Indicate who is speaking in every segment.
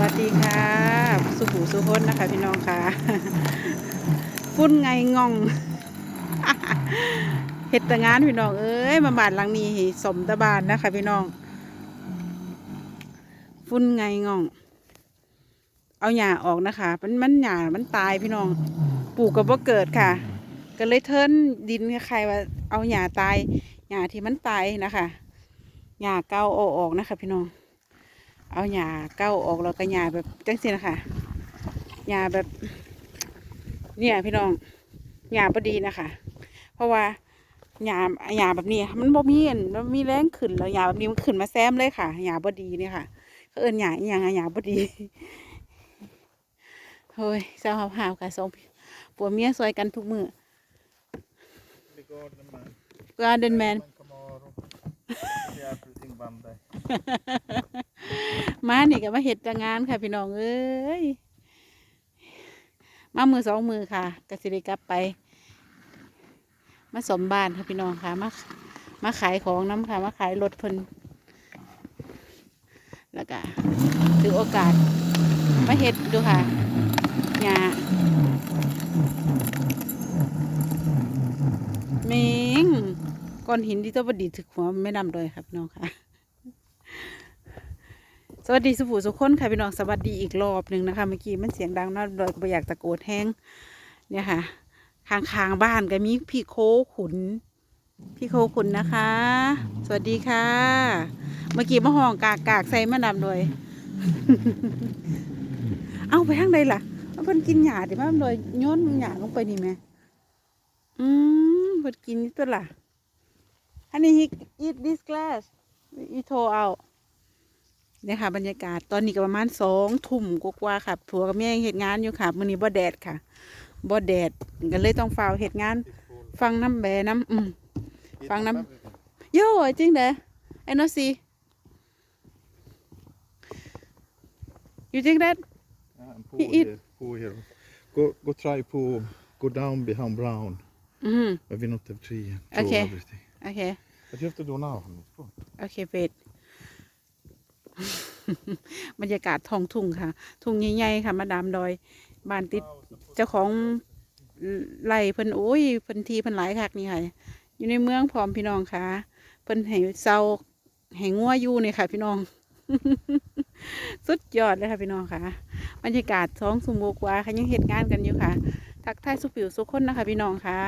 Speaker 1: วัสดีค่ะ สุขุสุพนนะคะพี่น้องค่ะ ฟุ้นไงงองเฮ็ดแต่งานพี่น้องเอ้ยมาบ้านหลังนี้ให้สมตะบานนะคะพี่น้อง ฟุ้นไงงอง เอาหญ้าออกนะคะ มันมันหญ้ามันตายพี่น้อง ปลูกกับว่าเกิดค่ะ ก็เลยเทิร์นดินคล้ายๆว่าเอาหญ้าตายหญ้าที่มันตายนะคะหญ้าเก่าเอาออกนะคะ พี่น้อง เอาหญ้าเก้าออกแล้วก็หญ้าแบบจังสินะคะหญ้าแบบ เนี่ยพี่น้องหญ้าบดีนะคะ เพราะว่าหญ้าหญ้าแบบนี้มันบ่มีอันมันมีแรงขึ้นแล้วหญ้าแบบนี้มันขึ้นมาแซมเลยค่ะหญ้าบดีเนี่ยค่ะเขาเอิ้นหญ้าอหย่างอะหญ้าบดีเฮ้ยเจ้าหาวๆค่ะสองผัวเมียซอยกันทุกมือ
Speaker 2: Det går när man...
Speaker 1: ก็เดินแมน
Speaker 2: Man kommer och... Hjälper till Bamberg.
Speaker 1: มานี่ก็มาเห็ดแต่งานค่ะพี่น้องเอ้ยมามือสองมือค่ะกสิได้กลับไป มาสมบ้านค่ะพี่น้องค่ะมามาขายของน้ำค่ะ มาขายรถพนแล้วก็ถือโอกาส มาเห็ดดูค่ะหญ้าเมงก้อนหินที่ตัวบดีถึกหัวไม่นำเลยครับน้องค่ะ สวัสดีสุภูสุคนค่ะพี่น้องสวัสดีอีกรอบหนึ่งนะคะเมื่อกี้มันเสียงดังเนาะโดยไม่อยากตะโกนแห้งเนี่ยค่ะข้างๆบ้านก็มีพี่โคขุน พี่โคขุนนะคะ สวัสดีค่ะ เมื่อกี้มาห้องกากกากใส่มะนำเลยเอาไปทางใดล่ะเอาเพิ่นกินหญ้าดิมาเลยโยนหญ้าลงไปนี่แม่อืมเพิ่นกินนี่ตัวล่ะอันนี้ eat this glass he throw out เนี่ยค่ะบรรยากาศตอนนี้ก็ประมาณสองทุ่มกว่าๆค่ะผัวกับแม่ยังเหตุงานอยู่ค่ะมื้อนี้บ่แดดค่ะบ่แดดก็เลยต้องฝ้าวเหตุงาน ฟังน้ำแบน้ำอืม Phang năm. Yo, I think there. I not see. You think that?
Speaker 2: Ja, en
Speaker 1: He
Speaker 2: pool
Speaker 1: eat-
Speaker 2: here. Pool here. Go, go try pool. Go down behind brown.
Speaker 1: Mm-hmm.
Speaker 2: But we not have tree. Throw
Speaker 1: Okay.
Speaker 2: everything.
Speaker 1: Okay.
Speaker 2: But you have to do now.
Speaker 1: โอเคเบ็ด บรรยากาศท้องทุ่งค่ะ ทุ่งใหญ่ๆค่ะ มาดามดอยบ้านติดเจ้าของไร่เพิ่นโอ้ยเพิ่นทีเพิ่นหลายคักนี่ค่ะ อยู่ในเมืองพร้อมพี่น้องค่ะ เพิ่นให้เซาให้งัวอยู่นี่ค่ะพี่น้อง สุดยอดเลยค่ะพี่น้องค่ะ บรรยากาศท้องสมบูกว่าค่ะยังเหตุงานกันอยู่ค่ะ ทักทายสุผิวสุขคนนะคะพี่น้องค่ะ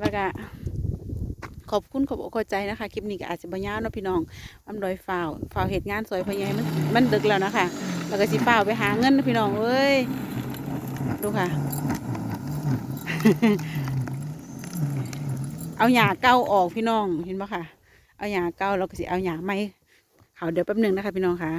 Speaker 1: แล้วก็ ขอบคุณขอบอกขอบใจนะคะ คลิปนี้ก็อาจจะบรรยาวเนาะพี่น้องอำดอยฝ่าวฝ่าวเหตุงานสวยพะยายมันมันดึกแล้วนะคะ แล้วก็สิฝ่าวไปหาเงินนะพี่น้องเอ้ย ดูค่ะ เอาหยาเก้าออกพี่น้องเห็นปะค่ะ เอาหยาเก้าแล้วก็สิเอาหยาไม่เขาเดี๋ยวแป๊บหนึ่งนะคะ พี่น้องค่ะ